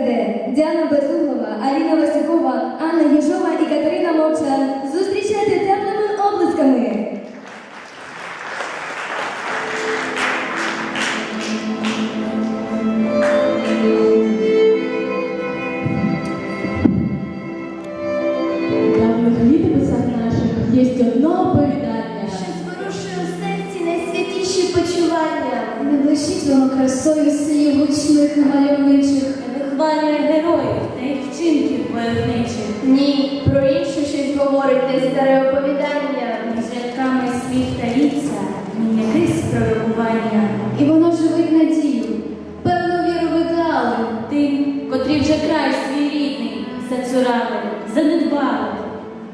КВД, Діана Безуглова, Аліна Васюкова, Анна Єжова і Катерина Мовчан. Зустрічайте теплими облисками. давніх літописах наших є одно оповідання. Що зворушує у серці найсвятіші почування. Не блищить воно красою синіх гучних і мальовничих. Вихвалює героїв та їх вчинків войовничих. Ні, про інше щось говорить те старе оповідання. Між рядками слів та ліця, м'який спровокування. І воно живить надію, певну віру в ідеали. Тим, котрі вже край свій рідний, зацурали, занедбали.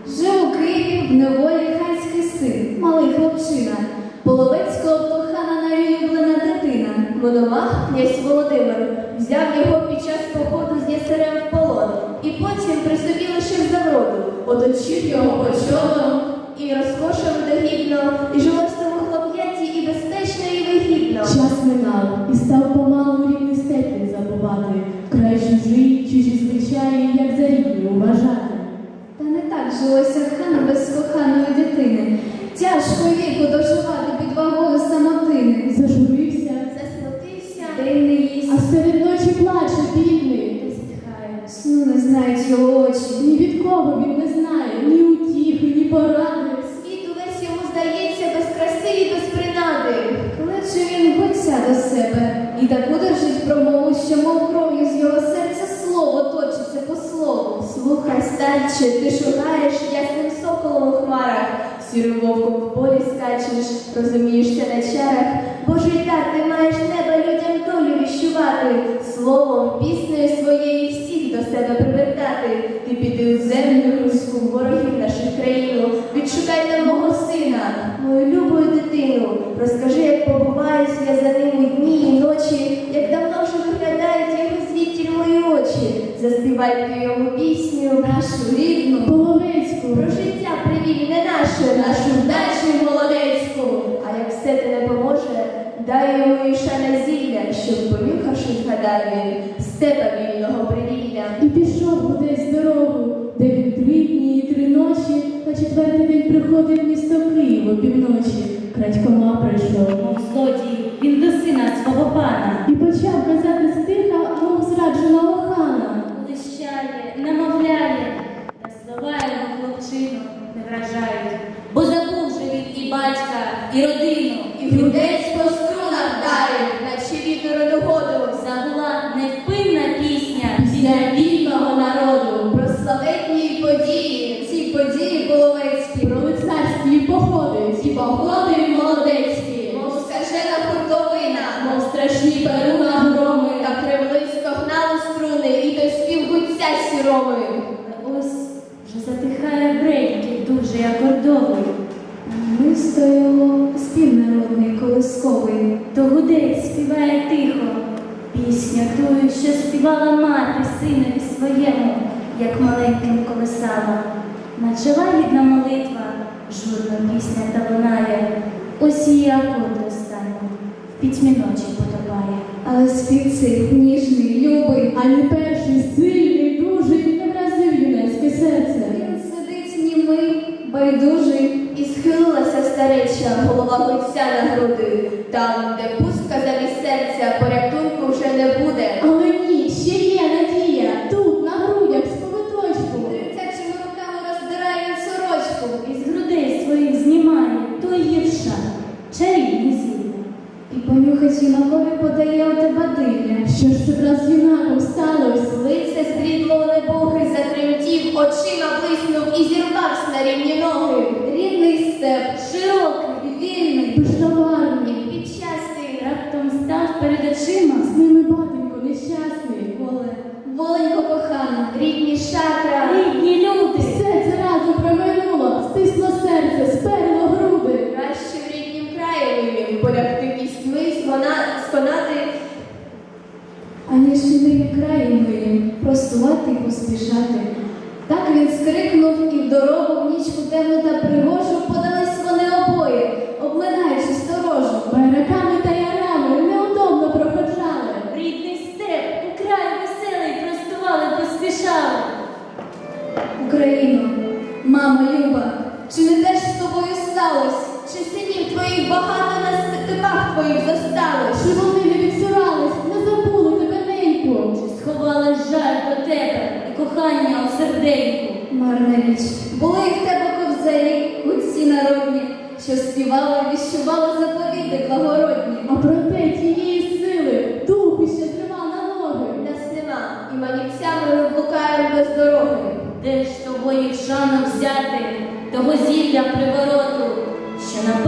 Жив у Києві в неволі ханський син, малий хлопчина, половецького кохана найулюблена дитина. Мономах, князь Володимир, взяв його під час походу з ясарем в полон і потім при собі лишив завроду, оточив його почолом і розкошив догідно, і жило з тому хлоп'яті і безпечно, і вигідно. Час минав Ні він не знає, ні утіхи, ні поради. Світ увесь йому здається без краси і без принади. Кличе він биться до себе і таку держить промову, що мов кров'ю з його серця слово точиться по слову. Слухай, старче, ти шугаєш ясним соколом у хмарах, сірим вовком в полі скачеш, розумієшся на чарах. Божий дар, ти маєш неба людям долю віщувати, словом, піснею до себе привертати. Ти піди у землю руську, ворогів наших країну, відшукай там мого сина, мою любую дитину. Розкажи, як побувають я за ними дні і ночі, як давно вже виглядають його звідтіль мої очі. Заспівай ти йому пісню, нашу рідну. Половецьку, Про життя привільне наше, нашу вдачу молодецьку. А як все те не поможе, дай йому іша на зілля, щоб понюхавши згадав він степа три дні і три ночі, на четвертий день приходить місто Київ опівночі. Крадькома прийшов. Мов злодій, він до сина свого пана. І почав казати стиха, мов зрадженого хана. Лищає, намовляє, та слова йому хлопчину не вражають. Бо забув же він і батька, і родину, страшні перуна громи, та кривлицько гнали струни, і до спів гуця сіроми. Ось вже затихає бренький дуже акордовий, Ми стоїмо спів народний колисковий. то гудець співає тихо, пісня тую, що співала мати синові своєму, як маленьким колисала. Наче лагідна молитва, журна пісня та лунає, ось її акорд останній, в пітьмі ночі. Але спів цей ніжний, любий. а не перший сильний, дужий, не вразив юнацьке серце. Він сидить німий, байдужий. І схилилася стареча голова лиця на груди. Там, де понюхать юнакові подає оте бадилля. Що ж це раз з юнаком сталося? Лице стрідло небоги затремтів, очима блиснув і зірвався на рівні. А ніж іти краєм моїм, простувати й поспішати. Так він скрикнув і в дорогу в ніч у темну та пригожу подались вони обоє, облинаючи сторожу, берегами та ярами неудобно проходжали. Рідний степ, украй веселий, простували, поспішали. Україно, мама Люба, чи не те ж з тобою сталось? Чи синів твоїх багато на степах твоїх засталось? Тебе і кохання у серденьку? Марна річ, були і в тебе ковзарі, кутці народні, що співали, віщували заповіти благородні. А проте тієї сили духу ще зрива на ноги. Нас нема, і манівцями ми блукаємо без дороги. Де ж того Євшану взяти, того зілля привороту, що на